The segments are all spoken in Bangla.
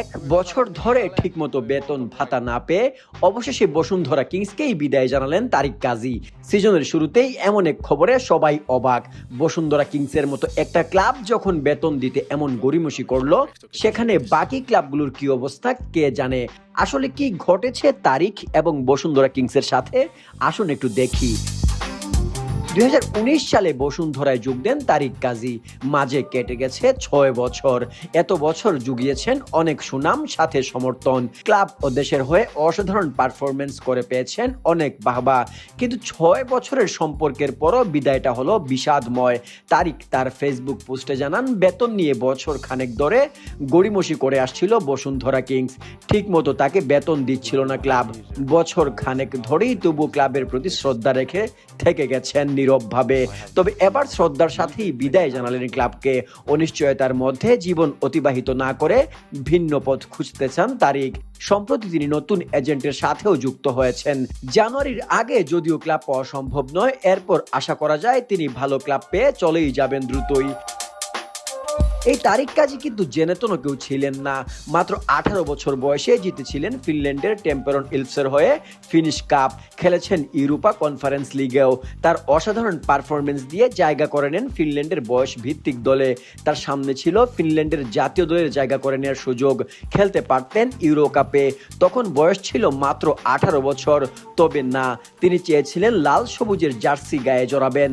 এক বছর ধরে ঠিকমতো বেতন ভাতা না পেয়ে অবশেষে বসুন্ধরা কিংসকেই বিদায় জানালেন তারিক কাজী। সিজনের শুরুতেই এমন এক খবরে সবাই অবাক। বসুন্ধরা কিংসের মতো একটা ক্লাব যখন বেতন দিতে এমন গড়িমসি করল, সেখানে বাকি ক্লাবগুলোর কি অবস্থা কে জানে? আসলে কি ঘটেছে তারিখ এবং বসুন্ধরা কিংসের সাথে? আসুন একটু দেখি। দুই হাজার উনিশ সালে বসুন্ধরায় যোগ দেন তারিক কাজী মাঝে কেটে গেছে ছয় বছর। এত বছর জুগিয়েছেন অনেক সুনাম, সাথে সমর্থন। ক্লাব ও দেশের হয়ে অসাধারণ পারফরমেন্স করে পেয়েছেন অনেক বাহবা। কিন্তু ছয় বছরের সম্পর্কের পরও বিদায়টা হলো বিষাদময়। তারিক তার ফেসবুক পোস্টে জানান, বেতন নিয়ে বছর খানেক ধরে গড়িমসি করে আসছিল বসুন্ধরা কিংস। ঠিক মতো তাকে বেতন দিচ্ছিল না ক্লাব। বছর খানেক ধরেই তবু ক্লাবের প্রতি শ্রদ্ধা রেখে থেকে গেছেন নীরবভাবে। তবে এবার শ্রদ্ধার সাথেই বিদায় জানালেন ক্লাবকে। অনিশ্চয়তার মধ্যে জীবন অতিবাহিত না করে ভিন্ন পথ খুঁজতে চান তারিক। সম্প্রতি তিনি নতুন এজেন্টের সাথেও যুক্ত হয়েছেন। জানুয়ারির আগে যদিও ক্লাব পাওয়া সম্ভব নয়, এরপর আশা করা যায় তিনি ভালো ক্লাব পেয়ে চলেই যাবেন দ্রুতই। এই তারিক কাজী কিন্তু জেনেতনও কেউ ছিলেন না। মাত্র আঠারো বছর বয়সে জিতেছিলেন ফিনল্যান্ডের টেম্পেরন ইলসের হয়ে ফিনিশ কাপ, খেলেছেন ইউরোপা কনফারেন্স লিগেও। তার অসাধারণ পারফরমেন্স দিয়ে জায়গা করে নেন ফিনল্যান্ডের বয়স ভিত্তিক দলে। তার সামনে ছিল ফিনল্যান্ডের জাতীয় দলের জায়গা করে নেওয়ার সুযোগ, খেলতে পারতেন ইউরো কাপে তখন বয়স ছিল মাত্র আঠারো বছর, তবে না, তিনি চেয়েছিলেন লাল সবুজের জার্সি গায়ে জড়াবেন।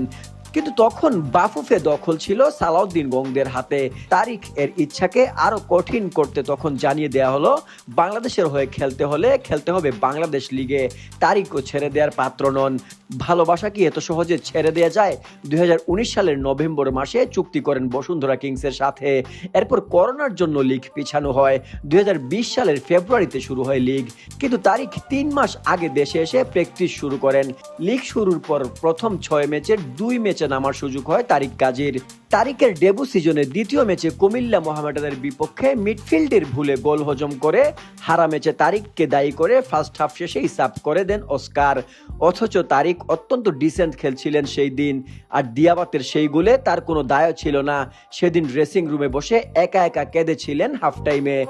কিন্তু তখন বাফুফে দখল ছিল সালাউদ্দিন গংদের হাতে। তারিখ এর ইচ্ছাকে আরও কঠিন করতে তখন জানিয়ে দেওয়া হলো, বাংলাদেশের হয়ে খেলতে হলে খেলতে হবে বাংলাদেশ লিগে। তারিখও ছেড়ে দেওয়ার পাত্র নন। ভালোবাসা কি এত সহজে ছেড়ে দেওয়া যায়? দুই সালের নভেম্বর মাসে চুক্তি করেন বসুন্ধরা কিংসের সাথে। এরপর করোনার জন্য লিগ পিছানো হয়। দুই হাজার বিশ সালের ফেব্রুয়ারিতে শুরু হয় লিগ। কিন্তু তারিখ তিন মাস আগে দেশে এসে প্র্যাকটিস শুরু করেন। লিগ শুরুর পর প্রথম ছয় ম্যাচের দুই ম্যাচে নামার সুযোগ হয় তারিক কাজীর তারিকের ডেবু সিজনে দ্বিতীয় ম্যাচে কুমিল্লা মোহামেডানের বিপক্ষে মিডফিল্ডের ভুলে গোল হজম করে হারা ম্যাচে তারিককে দায়ী করে ফার্স্ট হাফ শেষে হিসাব করে দেন অস্কার। অথচ তারিক অত্যন্ত ডিসেন্ট খেলছিলেন সেই দিন, আর দিয়াবাতের সেই গোলে তার কোনো দায় ছিল না। সেদিন ড্রেসিং রুমে বসে একা একা কেঁদেছিলেন হাফ টাইমে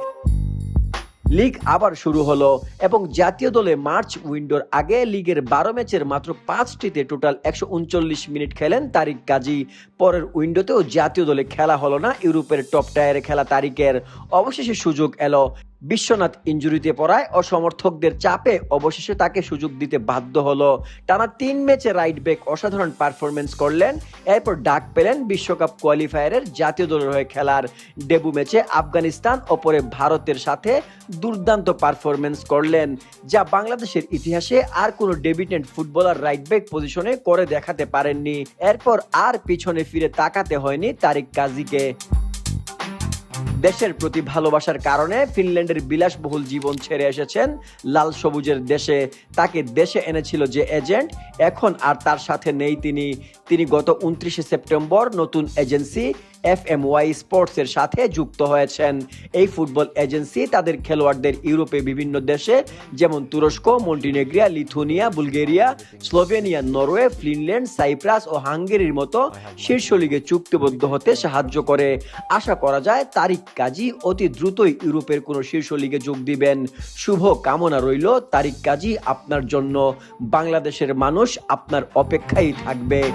লিগ আবার শুরু হলো এবং জাতীয় দলে মার্চ উইন্ডোর আগে লিগের বারো ম্যাচের মাত্র পাঁচটিতে টোটাল একশো উনচল্লিশ মিনিট খেলেন তারিক কাজী পরের উইন্ডোতেও জাতীয় দলে খেলা হলো না, ইউরোপের টপ টায়ারে খেলা তারিকের অবশেষে সুযোগ এলো। বিশ্বনাথ ইঞ্জুরিতে পড়ায় অসমর্থকদের চাপে অবশেষে তাকে সুযোগ দিতে বাধ্য হলো। টানা তিন ম্যাচে রাইট ব্যাক অসাধারণ পারফরমেন্স করলেন, এরপর ডাক পেলেন বিশ্বকাপ কোয়ালিফায়ারের জাতীয় দলের হয়ে খেলার। ডেবু ম্যাচে আফগানিস্তান ওপরে ভারতের সাথে দুর্দান্ত পারফরমেন্স করলেন, যা বাংলাদেশের ইতিহাসে আর কোনো ডেবিটেন্ট ফুটবলার রাইট ব্যাক পজিশনে করে দেখাতে পারেননি। এরপর আর পিছনে ফিরে তাকাতে হয়নি তারিক কাজীকে। দেশের প্রতি ভালোবাসার কারণে ফিনল্যান্ডের বিলাসবহুল জীবন ছেড়ে এসেছেন। লাল সবুজের দেশে তাকে দেশে এনেছিল যে এজেন্ট। এখন আর তার সাথে নেই তিনি। তিনি গত উনত্রিশে সেপ্টেম্বর নতুন এজেন্সি এফ এম ওয়াই স্পোর্টসের সাথে যুক্ত হয়েছেন। এই ফুটবল এজেন্সি তাদের খেলোয়াড়দের ইউরোপে বিভিন্ন দেশে, যেমন তুরস্ক, Montenegro, Lithuania, Bulgaria, Slovenia, Norway, Finland, Cyprus ও হাঙ্গেরির মতো শীর্ষ লিগে চুক্তিবদ্ধ হতে সাহায্য করে। আশা করা যায় তারিক কাজী অতি দ্রুতই ইউরোপের কোনো শীর্ষ লিগে যোগ দিবেন। শুভ কামনা রইল। তারিক কাজী, আপনার জন্য বাংলাদেশের মানুষ আপনার অপেক্ষায় থাকবে।